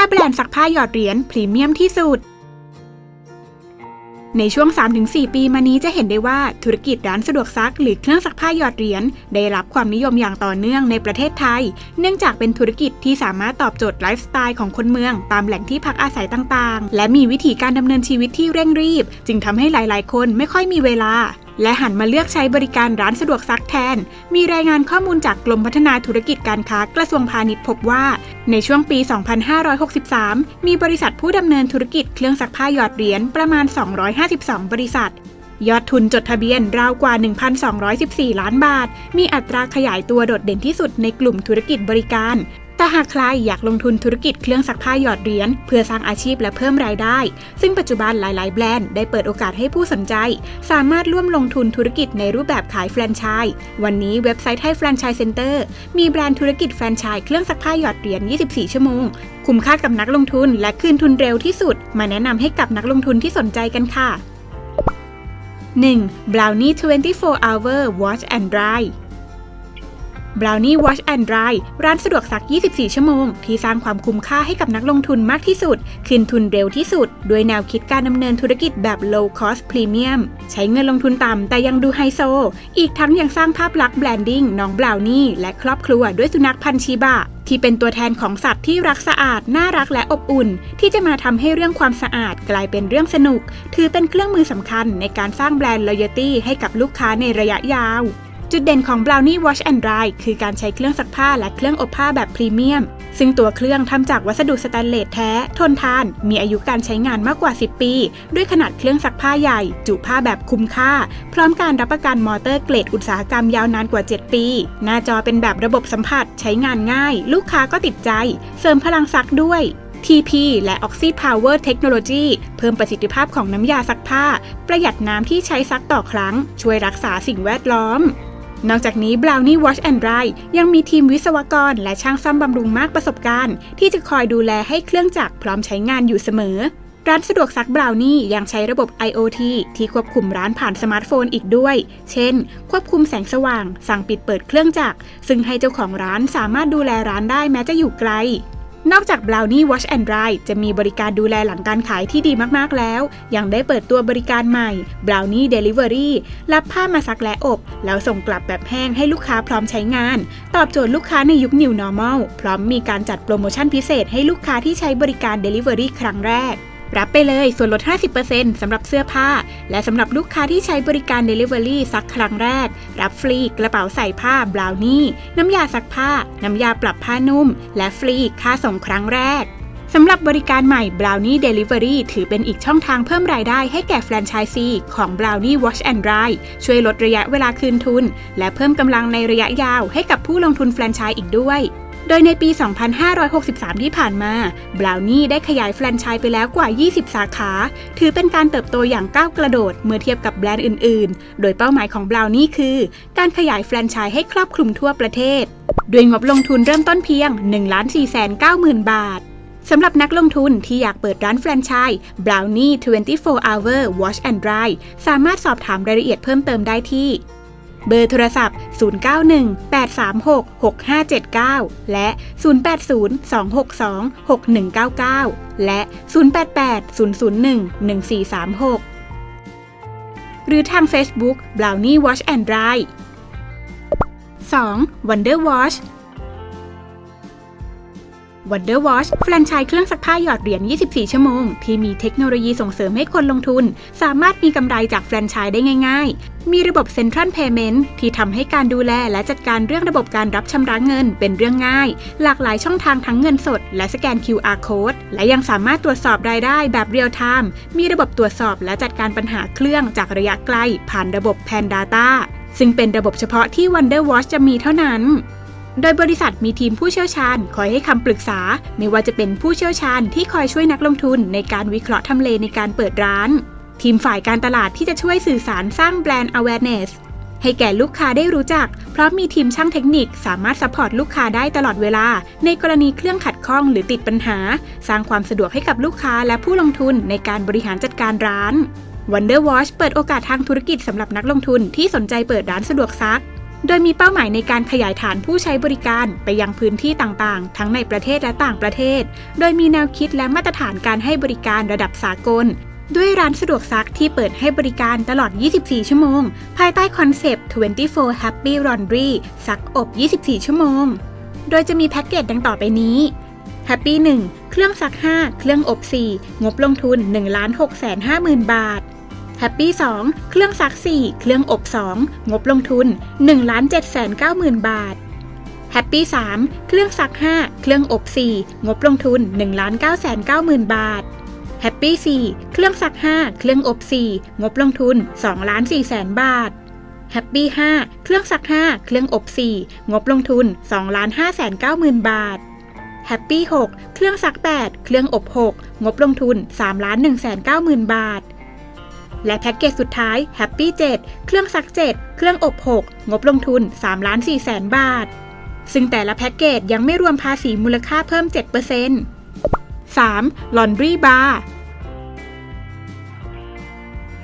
5 แบรนด์ซักผ้าหยอดเหรียญพรีเมียมที่สุด ในช่วง 3-4 ปีมานี้จะเห็นได้ว่าธุรกิจร้านสะดวกซักหรือเครื่องซักผ้าหยอดเหรียญได้รับความนิยมอย่างต่อเนื่องในประเทศไทย เนื่องจากเป็นธุรกิจที่สามารถตอบโจทย์ไลฟ์สไตล์ของคนเมือง ตามแหล่งที่พักอาศัยต่างๆ และมีวิธีการดำเนินชีวิตที่เร่งรีบ จึงทำให้หลายๆ คนไม่ค่อยมีเวลา และหันมาเลือกใช้บริการร้านสะดวกซักแทน มีรายงานข้อมูลจากกรมพัฒนาธุรกิจการค้ากระทรวงพาณิชย์พบว่า ในช่วงปี 2563 มีบริษัทผู้ดำเนินธุรกิจเครื่องซักผ้าหยอดเหรียญประมาณ 252 บริษัท ยอดทุนจดทะเบียนราวกว่า 1,214 ล้านบาท มีอัตราขยายตัวโดดเด่นที่สุดในกลุ่มธุรกิจบริการ แต่หากใครอยากลงทุนธุรกิจเครื่องซักผ้าหยอดเหรียญเพื่อสร้างอาชีพและเพิ่มรายได้ ซึ่งปัจจุบันหลาย ๆ แบรนด์ได้เปิดโอกาสให้ผู้สนใจ สามารถร่วมลงทุนธุรกิจในรูปแบบขายแฟรนไชส์วันนี้เว็บไซต์ไทยแฟรนไชส์เซ็นเตอร์มีแบรนด์ธุรกิจแฟรนไชส์เครื่องซักผ้าหยอดเหรียญ 24 ชั่วโมง คุ้มค่ากับนักลงทุนและคืนทุนเร็วที่สุด มาแนะนำให้กับนักลงทุนที่สนใจกันค่ะ 1. Brownie 24 Hour Wash and Dry Brownie Wash and Dry ร้านสะดวกซัก 24 ชั่วโมง ที่สร้างความคุ้มค่าให้กับนักลงทุนมากที่สุด คืนทุนเร็วที่สุด ด้วยแนวคิดการดำเนินธุรกิจแบบ low cost premium ใช้เงินลงทุนต่ำแต่ยังดูไฮโซ อีกทั้งยังสร้างภาพลักษณ์แบรนดิ้งน้องบราวนี่และครอบครัวด้วยสุนัขพันธุ์ชิบะที่เป็นตัวแทนของสัตว์ที่รักสะอาด น่ารักและอบอุ่น ที่จะมาทำให้เรื่องความสะอาดกลายเป็นเรื่องสนุก ถือเป็นเครื่องมือสำคัญในการสร้างแบรนด์ loyalty ให้กับลูกค้าในระยะยาว จุดเด่นของ Brownie Wash and Dry คือการใช้เครื่องซักผ้าและเครื่องอบผ้าแบบพรีเมียม ซึ่งตัวเครื่องทำจากวัสดุสแตนเลสแท้ ทนทาน มีอายุการใช้งานมากกว่า 10 ปี ด้วยขนาดเครื่องซักผ้าใหญ่ จุผ้าแบบคุ้มค่า พร้อมการรับประกันมอเตอร์เกรดอุตสาหกรรมยาวนานกว่า 7 ปี หน้าจอเป็นแบบระบบสัมผัส ใช้งานง่าย ลูกค้าก็ติดใจ เสริมพลังซักด้วย TP และ Oxy Power Technology เพิ่มประสิทธิภาพของน้ำยาซักผ้า ประหยัดน้ำที่ใช้ซักต่อครั้ง ช่วยรักษาสิ่งแวดล้อม นอกจากนี้ Brownie Wash and Dry ยังมีทีมวิศวกรและช่างซ่อมบำรุงมากประสบการณ์ ที่จะคอยดูแลให้เครื่องจักรพร้อมใช้งานอยู่เสมอ ร้านสะดวกซัก Brownie ยังใช้ระบบ IoT ที่ควบคุมร้านผ่านสมาร์ทโฟนอีกด้วย เช่น ควบคุมแสงสว่าง สั่งปิดเปิดเครื่องจักร ซึ่งให้เจ้าของร้านสามารถดูแลร้านได้แม้จะอยู่ไกล นอกจาก Brownie Wash and Dry จะมีบริการดูแลหลังการขายที่ดีมาก ๆ แล้ว ยังได้เปิดตัวบริการใหม่ Brownie Delivery รับผ้ามาซักและอบ แล้วส่งกลับแบบแห้งให้ลูกค้าพร้อมใช้งาน ตอบโจทย์ลูกค้าในยุค New Normal พร้อมมีการจัดโปรโมชั่นพิเศษให้ลูกค้าที่ใช้บริการ Delivery ครั้งแรก รับไปเลยส่วนลด 50%สำหรับเสื้อผ้า และสำหรับลูกค้าที่ใช้บริการ Delivery ซักครั้งแรก รับฟรีกระเป๋าใส่ผ้าบราวนี่น้ำยาซักผ้า น้ำยาปรับผ้านุ่ม และฟรีค่าส่งครั้งแรกสำหรับบริการใหม่ Brownie Delivery ถือเป็นอีกช่องทางเพิ่มรายได้ให้แก่แฟรนไชส์ซีของ Brownie Wash and Dry ช่วยลดระยะเวลาคืนทุน และเพิ่มกำลังในระยะยาวให้กับผู้ลงทุนแฟรนไชส์อีกด้วย ดยในปี 2563 ที่ผ่านมา Brownie ได้ขยายแฟรนไชส์ไปแล้วกว่า 20 สาขา ถือเป็นการเติบโตอย่างก้าวกระโดดเมื่อเทียบกับแบรนด์อื่น ๆ โดยเป้าหมายของ Brownie คือ การขยายแฟรนไชส์ให้ครอบคลุมทั่วประเทศ ด้วยงบลงทุนเริ่มต้นเพียง 1 4 9 0 0 0 0 บาทสำหรับนักลงทุนที่อยากเปิดร้านแฟรนไชส์ Brownie 24 Hour Wash and Dry สามารถสอบถามรายละเอียดเพิ่มเติมได้ที่ เบอร์โทรศัพท์ 091-836-6579 และ 080-262-6199 และ 088-001-1436 หรือทาง Facebook Brownie Wash and Dry 2. Wonder Wash Wonder Wash แฟรนไชส์เครื่องซักผ้าหยอดเหรียญ 24 ชั่วโมง ที่มีเทคโนโลยีส่งเสริมให้คนลงทุน สามารถมีกำไรจากแฟรนไชส์ได้ง่าย ๆ มีระบบ Central Payment ที่ทำให้การดูแลและจัดการเรื่องระบบการรับชำระเงินเป็นเรื่องง่าย หลากหลายช่องทางทั้งเงินสด และสแกน QR Code และยังสามารถตรวจสอบรายได้แบบเรียลไทม์มีระบบตรวจสอบและจัดการปัญหาเครื่องจากระยะไกล ผ่านระบบ Pan Data ซึ่งเป็นระบบเฉพาะที่ Wonder Wash จะมีเท่านั้น โดยบริษัทมีทีมผู้เชี่ยวชาญคอยให้คำปรึกษา ไม่ว่าจะเป็นผู้เชี่ยวชาญที่คอยช่วยนักลงทุนในการวิเคราะห์ทำเลในการเปิดร้าน ทีมฝ่ายการตลาดที่จะช่วยสื่อสารสร้างแบรนด์ awareness ให้แก่ลูกค้าได้รู้จัก เพราะมีทีมช่างเทคนิคสามารถซัพพอร์ตลูกค้าได้ตลอดเวลา ในกรณีเครื่องขัดข้องหรือติดปัญหา สร้างความสะดวกให้กับลูกค้าและผู้ลงทุนในการบริหารจัดการร้าน Wonder Wash เปิดโอกาสทางธุรกิจสำหรับนักลงทุนที่สนใจเปิดร้านสะดวกซัก โดยมีเป้าหมายในการขยายฐานผู้ใช้บริการไปยังพื้นที่ต่างๆ ทั้งในประเทศและต่างประเทศ โดยมีแนวคิดและมาตรฐานการให้บริการระดับสากล ด้วยร้านสะดวกซักที่เปิดให้บริการตลอด 24 ชั่วโมง ภายใต้คอนเซปต์ 24 Happy Laundry ซักอบ 24 ชั่วโมง โดยจะมีแพ็กเกจดังต่อไปนี้ Happy 1 เครื่องซัก 5 เครื่องอบ 4 งบลงทุน 1 6 5 0 0 0 0 บาท Happy 2 เครื่องซัก 4 เครื่องอบ 2 งบลงทุน 1 7 9 0 0 0 0 บาท Happy 3 เครื่องซัก 5 เครื่องอบ 4 งบลงทุน 1 9 9 0 0 0 0 บาท Happy 4 เครื่องซัก 5 เครื่องอบ 4 งบลงทุน 2 4 0 0 0 0บาท Happy 5 เครื่องซัก 5 เครื่องอบ 4 งบลงทุน 2 5 9 0 0 0 0 บาท Happy 6 เครื่องซัก 8 เครื่องอบ 6 งบลงทุน 3 1 9 0 0 0 0 บาท และแพ็กเกจสุดท้าย Happy 7 เครื่องซัก 7 เครื่องอบ 6 งบลงทุน3 4 0 0 0 0บาท ซึ่งแต่ละแพ็กเกจยังไม่รวมภาษีมูลค่าเพิ่ม 7% 3. Laundry Bar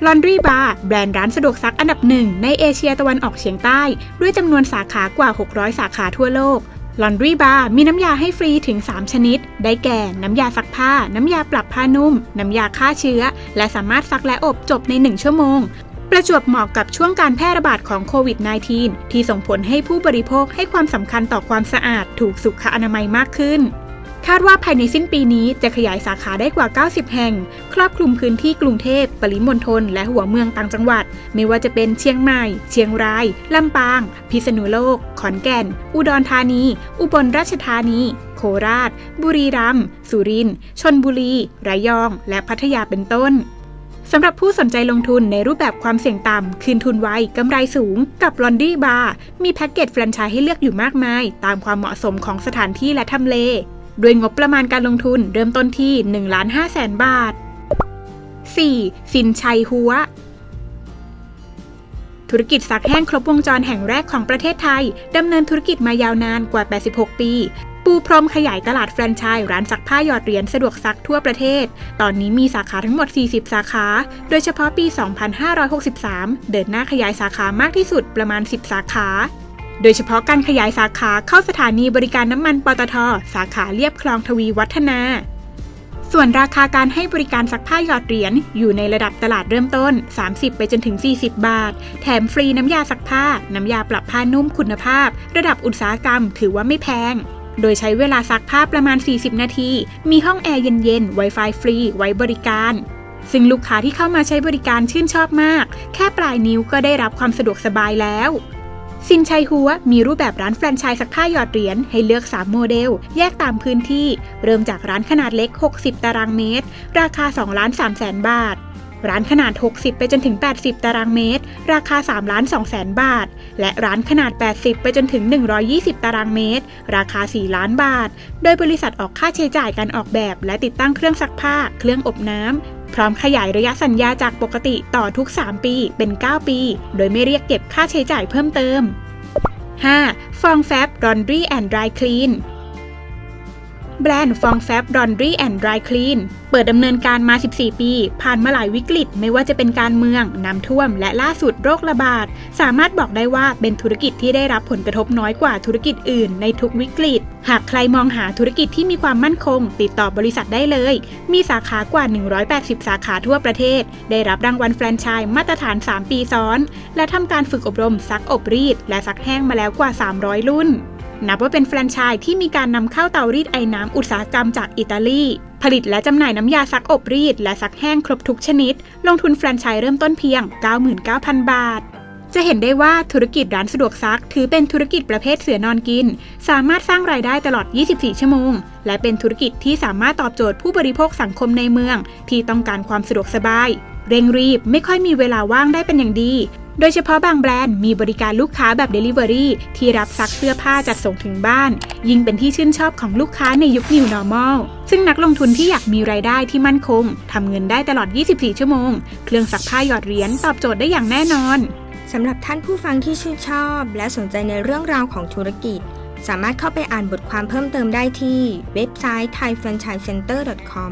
Laundry Bar แบรนด์ร้านสะดวกซักอันดับหนึ่งในเอเชียตะวันออกเฉียงใต้ ด้วยจำนวนสาขากว่า 600 สาขาทั่วโลก ลอนรีบาร์มีน้ำยาให้ฟรีถึง 3 ชนิด ได้แก่ น้ำยาซักผ้า น้ำยาปรับผ้านุ่ม น้ำยาฆ่าเชื้อ และสามารถซักและอบจบใน 1 ชั่วโมง ประจวบเหมาะกับช่วงการแพร่ระบาดของโควิด -19 ที่ส่งผลให้ผู้บริโภคให้ความสำคัญต่อความสะอาดถูกสุขอนามัยมากขึ้น คาดว่าภายในสิ้นปีนี้จะขยายสาขาได้กว่า 90 แห่ง ครอบคลุมพื้นที่กรุงเทพ ปริมณฑล และหัวเมืองต่างจังหวัด ไม่ว่าจะเป็นเชียงใหม่ เชียงราย ลำปาง พิษณุโลก ขอนแก่น อุดรธานี อุบลราชธานี โคราช บุรีรัมย์ สุรินทร์ ชนบุรี ระยอง และพัทยาเป็นต้นสำหรับผู้สนใจลงทุนในรูปแบบความเสี่ยงต่ำ คืนทุนไว กำไรสูง กับ l o n d r y Bar มีแพ็กเกจแฟรนไชส์ให้เลือกอยู่มากมาย ตามความเหมาะสมของสถานที่และทำเล โดยงบประมาณการลงทุนเริ่มต้นที่1 5 0 0 0 0 0บาท 4. สินชัยหัว ธุรกิจซักแห้งครบวงจรแห่งแรกของประเทศไทย ดำเนินธุรกิจมายาวนานกว่า 86 ปี ปูพรมขยายตลาดแฟรนไชส์ร้านซักผ้าหยอดเหรียญสะดวกซักทั่วประเทศ ตอนนี้มีสาขาทั้งหมด 40 สาขา โดยเฉพาะปี 2563 เดินหน้าขยายสาขามากที่สุดประมาณ 10 สาขา โดยเฉพาะการขยายสาขาเข้าสถานีบริการน้ำมันปตท สาขาเรียบคลองทวีวัฒนา ส่วนราคาการให้บริการซักผ้าหยอดเหรียญอยู่ในระดับตลาดเริ่มต้น 30 ไปจนถึง 40 บาท แถมฟรีน้ำยาซักผ้า น้ำยาปรับผ้านุ่มคุณภาพ ระดับอุตสาหกรรมถือว่าไม่แพงโดยใช้เวลาซักผ้าประมาณ 40 นาที มีห้องแอร์เย็นๆ Wi-Fi ฟรี ไว้บริการ ซึ่งลูกค้าที่เข้ามาใช้บริการชื่นชอบมาก แค่ปลายนิ้วก็ได้รับความสะดวกสบายแล้ว สินชัยหัวมีรูปแบบร้านแฟรนไชส์ซักผ้าหยอดเหรียญให้เลือก 3 โมเดล แยกตามพื้นที่ เริ่มจากร้านขนาดเล็ก 60 ตารางเมตร ราคา2ล้าน3แสนบาท ร้านขนาด 60 ไปจนถึง 80 ตารางเมตร ราคา3ล้าน2แสนบาท และร้านขนาด 80 ไปจนถึง 120 ตารางเมตร ราคา 4 ล้านบาท โดยบริษัทออกค่าใช้จ่ายการออกแบบ และติดตั้งเครื่องซักผ้า เครื่องอบน้ำ พร้อมขยายระยะสัญญาจากปกติต่อทุก 3 ปีเป็น 9 ปี โดยไม่เรียกเก็บค่าใช้จ่ายเพิ่มเติม 5. ฟองแฟบ Laundry and Dry Clean แบรนด์ฟองแฟบ Laundry and Dry Clean เปิดดำเนินการมา 14 ปี ผ่านมาหลายวิกฤต ไม่ว่าจะเป็นการเมือง น้ำท่วม และล่าสุดโรคระบาด สามารถบอกได้ว่าเป็นธุรกิจที่ได้รับผลกระทบน้อยกว่าธุรกิจอื่นในทุกวิกฤต หากใครมองหาธุรกิจที่มีความมั่นคง ติดต่อบริษัทได้เลย มีสาขากว่า 180 สาขาทั่วประเทศ ได้รับรางวัลแฟรนไชส์มาตรฐาน 3 ปีซ้อน และทำการฝึกอบรมซักอบรีด และซักแห้งมาแล้วกว่า 300 รุ่น นับว่าเป็นแฟรนไชส์ที่มีการนำเข้าเตารีดไอ้น้ำอุตสาหกรรมจากอิตาลี ผลิตและจำหน่ายน้ำยาซักอบรีด และซักแห้งครบทุกชนิด ลงทุนแฟรนไชส์เริ่มต้นเพียง 99,000 บาท จะเห็นได้ว่าธุรกิจร้านสะดวกซัก ถือเป็นธุรกิจประเภทเสือนอนกิน สามารถสร้างรายได้ตลอด 24 ชั่วโมง และเป็นธุรกิจที่สามารถตอบโจทย์ผู้บริโภคสังคมในเมือง ที่ต้องการความสะดวกสบาย เร่งรีบไม่ค่อยมีเวลาว่างได้เป็นอย่างดี โดยเฉพาะบางแบรนด์มีบริการลูกค้าแบบ Delivery ที่รับซักเสื้อผ้าจัดส่งถึงบ้าน ยิ่งเป็นที่ชื่นชอบของลูกค้าในยุค New Normal ซึ่งนักลงทุนที่อยากมีรายได้ที่มั่นคงทำเงินได้ตลอด 24 ชั่วโมง เครื่องซักผ้าหยอดเหรียญตอบโจทย์ได้อย่างแน่นอนสำหรับท่านผู้ฟังที่ชื่นชอบ และสนใจในเรื่องราวของธุรกิจ สามารถเข้าไปอ่านบทความเพิ่มเติมได้ที่เว็บไซต์ thaifranchisecenter.com